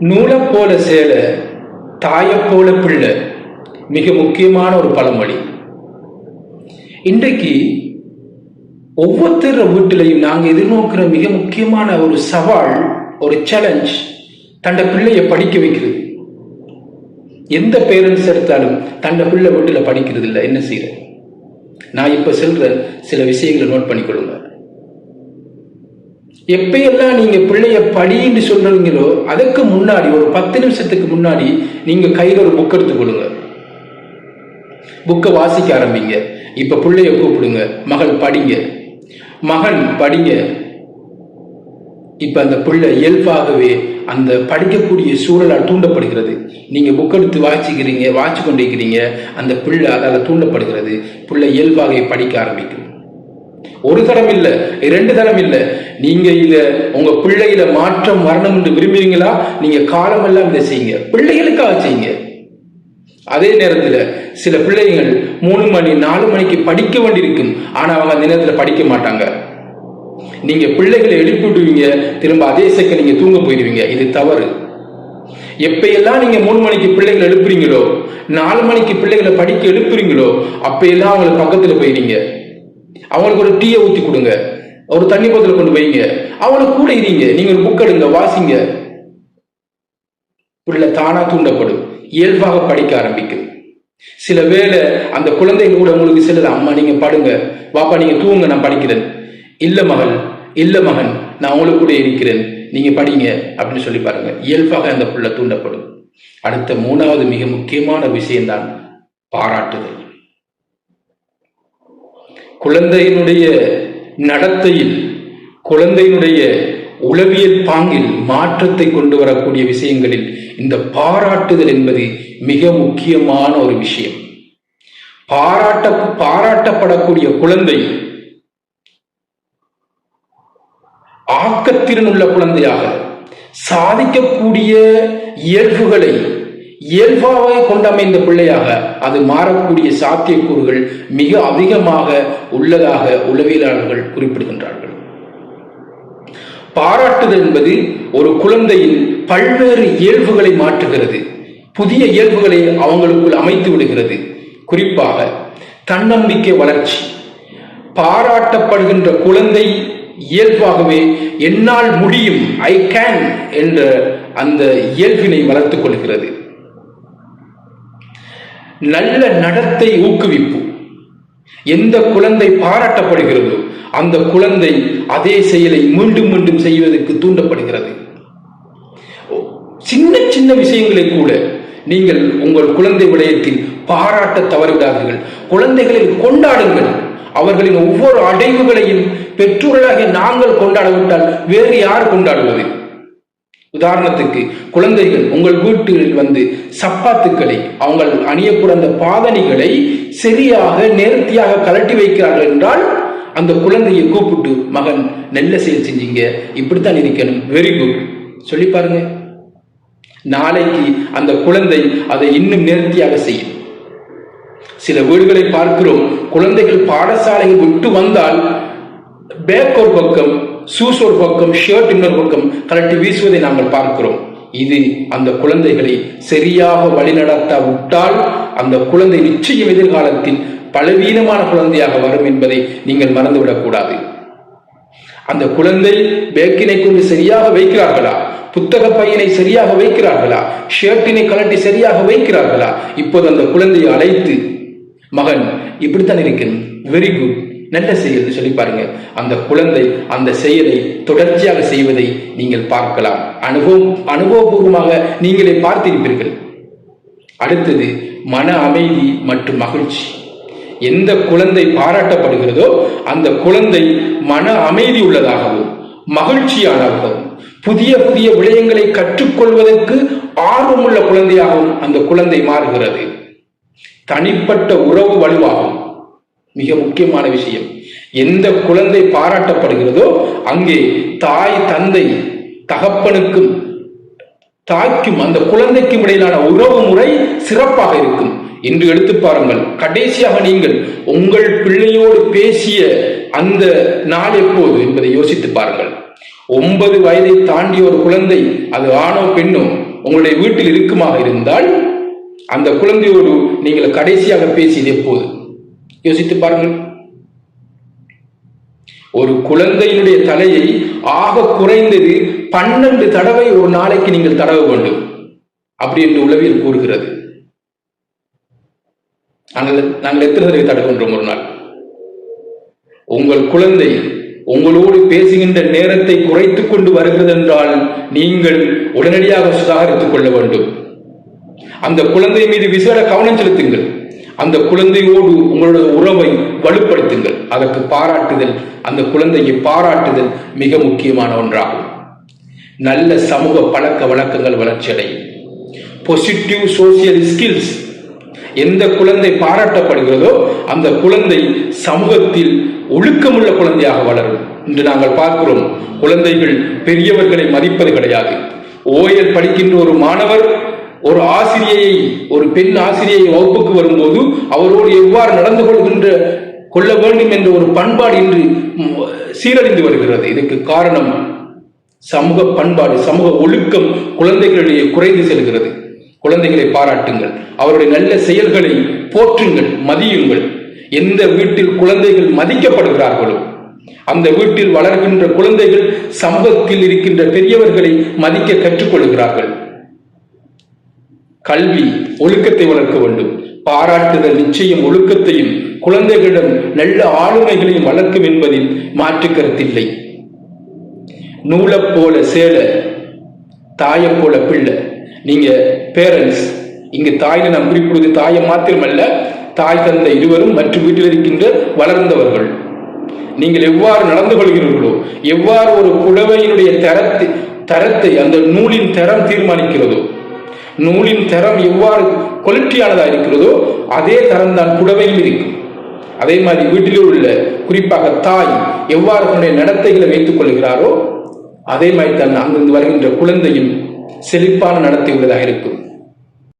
நூலை போல சேலை தாயைப் போல பிள்ளை மிக முக்கியமான ஒரு பழமொழி. இன்றைக்கு ஒவ்வொருத்தர வீட்டிலையும் நாங்கள் எதிர்நோக்கிற மிக முக்கியமான ஒரு சவால் ஒரு சேலஞ்ச் தண்ட பிள்ளைய படிக்க வைக்கிறது. எந்த பேரண்ட்ஸ் எடுத்தாலும் தண்ட பிள்ளை வீட்டில் படிக்கிறது இல்லை என்ன செய்யற நான் இப்போ சொல்ற சில விஷயங்களை நோட் பண்ணிக்கொள்ளுங்க. எப்பயெல்லாம் நீங்க பிள்ளைய படின்னு சொல்றீங்களோ அதுக்கு முன்னாடி ஒரு பத்து நிமிஷத்துக்கு முன்னாடி நீங்க கையில ஒரு புக் கொடுங்க. புக்கை வாசிக்க ஆரம்பிங்க. இப்ப பிள்ளைய கூப்பிடுங்க. மகள் படிங்க. மகன் படிங்க. இப்ப அந்த பிள்ளை இயல்பாகவே அந்த படிக்கக்கூடிய சூழலால் தூண்டப்படுகிறது. நீங்க புக் எடுத்து வாசிக்கிறீங்க வாசிச்சு கொண்டிருக்கிறீங்க. அந்த பிள்ளை அதால் தூண்டப்படுகிறது. பிள்ளை இயல்பாகவே படிக்க ஆரம்பிக்கும். ஒரு தரம் இல்லை ரெண்டு தரம் இல்ல. நீங்க இத உங்க பிள்ளையில மாற்றம் வரணும் என்று விரும்புறீங்களா? நீங்க காலமெல்லாம் இதை செய்யுங்க. பிள்ளைகளுக்காக செய்யுங்க. அதே நேரத்துல சில பிள்ளைகள் மூணு மணி நாலு மணிக்கு படிக்க வேண்டியிருக்கும். ஆனா அவங்க அந்த நேரத்துல படிக்க மாட்டாங்க. நீங்க பிள்ளைகளை எழுப்பி விடுவீங்க. திரும்ப அதே செக்க நீங்க தூங்க போயிடுவீங்க. இது தவறு. எப்பயெல்லாம் நீங்க மூணு மணிக்கு பிள்ளைகளை எழுப்புறீங்களோ நாலு மணிக்கு பிள்ளைகளை படிக்க எழுப்புறீங்களோ அப்பயெல்லாம் அவங்களுக்கு பக்கத்துல போயிடுங்க அவங்களுக்கு ஒரு டீயை ஊத்தி கொடுங்க. ஒரு தண்ணி போத்தல கொண்டு வைங்க. அவங்களுக்கு கூட இருங்க. நீங்க ஒரு புக் எடுங்க வாசிங்க. பிள்ளை தானா தூண்டப்படும். இயல்பாக படிக்க ஆரம்பிக்கும் சில வேளை அந்த குழந்தைங்க கூட உங்களுக்கு சிலது அம்மா நீங்க படுங்க. வாப்பா நீங்க தூங்க நான் படிக்கிறேன். இல்ல மகள். இல்ல மகன். நான் உங்களுக்கு கூட இருக்கிறேன். நீங்க படிங்க. அப்படின்னு சொல்லி பாருங்க. இயல்பாக அந்த புள்ள தூண்டப்படும். அடுத்த மூணாவது மிக முக்கியமான விஷயம்தான் பாராட்டுதல். குழந்தையினுடைய நடத்தையில் குழந்தையினுடைய உளவியல் பாங்கில் மாற்றத்தை கொண்டு வரக்கூடிய விஷயங்களில் இந்த பாராட்டுதல் என்பது மிக முக்கியமான ஒரு விஷயம். பாராட்ட பாராட்டப்படக்கூடிய குழந்தை ஆக்கத்திறன் உள்ள குழந்தையாக சாதிக்கக்கூடிய இயல்புகளை இயல்பாகவே கொண்டமைந்த பிள்ளையாக அது மாறக்கூடிய சாத்தியக்கூறுகள் மிக அதிகமாக உள்ளதாக உளவியலாளர்கள் குறிப்பிடுகின்றார்கள். பாராட்டுதல் என்பது ஒரு குழந்தையின் பல்வேறு இயல்புகளை மாற்றுகிறது. புதிய இயல்புகளை அவங்களுக்குள் அமைத்து விடுகிறது. குறிப்பாக தன்னம்பிக்கை வளர்ச்சி. பாராட்டப்படுகின்ற குழந்தை இயல்பாகவே என்னால் முடியும் ஐ கேன் என்ற அந்த இயல்பினை வளர்த்துக் கொள்கிறது. நல்ல நடத்தை ஊக்குவிப்போம். எந்த குழந்தை பாராட்டப்படுகிறதோ அந்த குழந்தை அதே செயலை மீண்டும் மீண்டும் செய்வதற்கு தூண்டப்படுகிறது. சின்ன சின்ன விஷயங்களை கூட நீங்கள் உங்கள் குழந்தை விடயத்தில் பாராட்ட தவறிவிடாதீர்கள் குழந்தைகளை கொண்டாடுங்கள். அவர்களின் ஒவ்வொரு அடைவுகளையும் பெற்றோர்களாக நாங்கள் கொண்டாடவிட்டால் வேறு யார் கொண்டாடுவது உதாரணத்துக்கு குழந்தைகள் உங்கள் வீட்டில் வந்து சப்பாத்துக்களை அவங்கள் அணியக்கூடிய அந்த பாதணிகளை சரியாக நேர்த்தியாக கலட்டி வைக்கிறார்கள் என்றால் அந்த குழந்தையை கூப்பிட்டு மகன் நல்ல செயல் செஞ்சீங்க. இப்படித்தான் இருக்கணும். வெரி குட் சொல்லி பாருங்க. நாளைக்கு அந்த குழந்தை அதை இன்னும் நேர்த்தியாக செய்யும். சில வீடுகளை பார்க்கிறோம். குழந்தைகள் பாடசாலையை விட்டு வந்தால் பேக்கோர் பக்கம் ஷூஸ் ஒரு பக்கம் ஷர்ட் இன்னொரு பக்கம் கலட்டி வீசுவதை நாங்கள் பார்க்கிறோம். இது அந்த குழந்தைகளை சரியாக வழிநடத்த விட்டால் அந்த குழந்தை நிச்சயம் எதிர்காலத்தில் பலவீனமான குழந்தையாக வரும் என்பதை நீங்கள் மறந்துவிடக்கூடாது அந்த குழந்தை பேக்கினை கொண்டு சரியாக வைக்கிறார்களா? புத்தக பையனை சரியாக வைக்கிறார்களா? ஷர்ட்டினை கலட்டி சரியாக வைக்கிறார்களா? இப்போது அந்த குழந்தையை அழைத்து மகன் இப்படித்தான் இருக்கணும். வெரி குட் நல்ல செயல் சொல்லி பாருங்க. அந்த குழந்தை அந்த செயலை தொடர்ச்சியாக செய்வதை நீங்கள் பார்க்கலாம். அனுபவம் அனுபவபூர்வமாக நீங்களே பார்த்திருப்பீர்கள். அடுத்தது மன அமைதி மற்றும் மகிழ்ச்சி. எந்த குழந்தை பாராட்டப்படுகிறதோ அந்த குழந்தை மன அமைதி உள்ளதாகவும் மகிழ்ச்சியானதாகவும் புதிய புதிய விடயங்களை கற்றுக்கொள்வதற்கு ஆர்வமுள்ள குழந்தையாகவும் அந்த குழந்தை மாறுகிறது. தனிப்பட்ட உறவு வலுவாகும் மிக முக்கியமான விஷயம். எந்த குழந்தை பாராட்டப்படுகிறதோ அங்கே தாய் தந்தை தகப்பனுக்கும் தாய்க்கும் அந்த குழந்தைக்கும் இடையிலான உறவு முறை சிறப்பாக இருக்கும். இன்று எடுத்து பாருங்கள். கடைசியாக நீங்கள் உங்கள் பிள்ளையோடு பேசிய அந்த நாள் எப்போது என்பதை யோசித்து பாருங்கள். ஒன்பது வயதை தாண்டிய ஒரு குழந்தை அது ஆணோ பெண்ணோ உங்களுடைய வீட்டில் இருக்குமாக இருந்தால் அந்த குழந்தையோடு நீங்கள் கடைசியாக பேசியது எப்போது? யோசித்து பாருங்கள். ஒரு குழந்தையினுடைய தலையை ஆக குறைந்தது பன்னெண்டு தடவை ஒரு நாளைக்கு நீங்கள் தடவ வேண்டும். அப்படி என்று உளவியல் கூறுகிறது. நாங்கள் நாங்கள் எத்தனை தடவை தடுக்கின்றோம் ஒரு நாள்? உங்கள் குழந்தை உங்களோடு பேசுகின்ற நேரத்தை குறைத்துக் கொண்டு வருகிறது என்றால் நீங்கள் உடனடியாக சுதாகரித்துக் கொள்ள வேண்டும். அந்த குழந்தை மீது விசேட கவனம் செலுத்துங்கள். அந்த குழந்தையோடு உங்களோட உறவை வலுப்படுத்துங்கள். அதற்கு பாராட்டுதல் அந்த குழந்தையை பாராட்டுதல் மிக முக்கியமான ஒன்றாகும். நல்ல சமூக பழக்க வழக்கங்கள் வளர்ச்சியடையும் பொசிட்டிவ் சோசியல் ஸ்கில்ஸ் எந்த குழந்தை பாராட்டப்படுகிறதோ அந்த குழந்தை சமூகத்தில் ஒழுக்கமுள்ள குழந்தையாக வளரும். இன்று நாங்கள் பார்க்கிறோம் குழந்தைகள் பெரியவர்களை மதிப்பது கிடையாது. ஓயல் படிக்கின்ற ஒரு மாணவர் ஒரு ஆசிரியை ஒரு பெண் ஆசிரியை வகுப்புக்கு வரும்போது அவரோடு எவ்வாறு நடந்து கொள்கின்ற கொள்ள வேண்டும் என்ற ஒரு பண்பாடு இன்று சீரழிந்து வருகிறது. இதுக்கு காரணம் சமூக பண்பாடு சமூக ஒழுக்கம் குழந்தைகளிடையே குறைந்து செல்கிறது. குழந்தைகளை பாராட்டுங்கள். அவருடைய நல்ல செயல்களை போற்றுங்கள் மதியுங்கள். எந்த வீட்டில் குழந்தைகள் மதிக்கப்படுகிறார்களோ அந்த வீட்டில் வளர்கின்ற குழந்தைகள் சமூகத்தில் இருக்கின்ற பெரியவர்களை மதிக்க கற்றுக்கொள்கிறார்கள். கல்வி ஒழுக்கத்தை வளர்க்க வேண்டும். பாராட்டுதல் நிச்சயம் ஒழுக்கத்தையும் குழந்தைகளிடம் நல்ல ஆளுமைகளையும் வளர்க்கும் என்பதில் மாற்று கருத்தில்லை நூலைப் போல சேல தாயைப் போல பிள்ளை. நீங்க பேரண்ட்ஸ் இங்கு தாயில நாம் குறிப்பிடுவது தாயை மாத்திரமல்ல தாய் தந்தை இருவரும் மற்ற வீட்டில் இருக்கின்ற வளர்ந்தவர்கள். நீங்கள் எவ்வாறு நடந்து கொள்கிறீர்களோ எவ்வாறு ஒரு புடவையினுடைய தரத்தை தரத்தை அந்த நூலின் தரம் தீர்மானிக்கிறதோ நூலின் தரம் எவ்வாறு குவாலிட்டியானதா இருக்கிறதோ அதே தரம் தான் புடவையில் இருக்கும். அதே மாதிரி வீட்டிலே உள்ள குறிப்பாக தாய் எவ்வாறு தன்னுடைய நடத்தைகளை வைத்துக் கொள்கிறாரோ அதே மாதிரி தான் அங்கிருந்து வருகின்ற குழந்தையும் செழிப்பான நடத்தை உள்ளதாக இருக்கும்.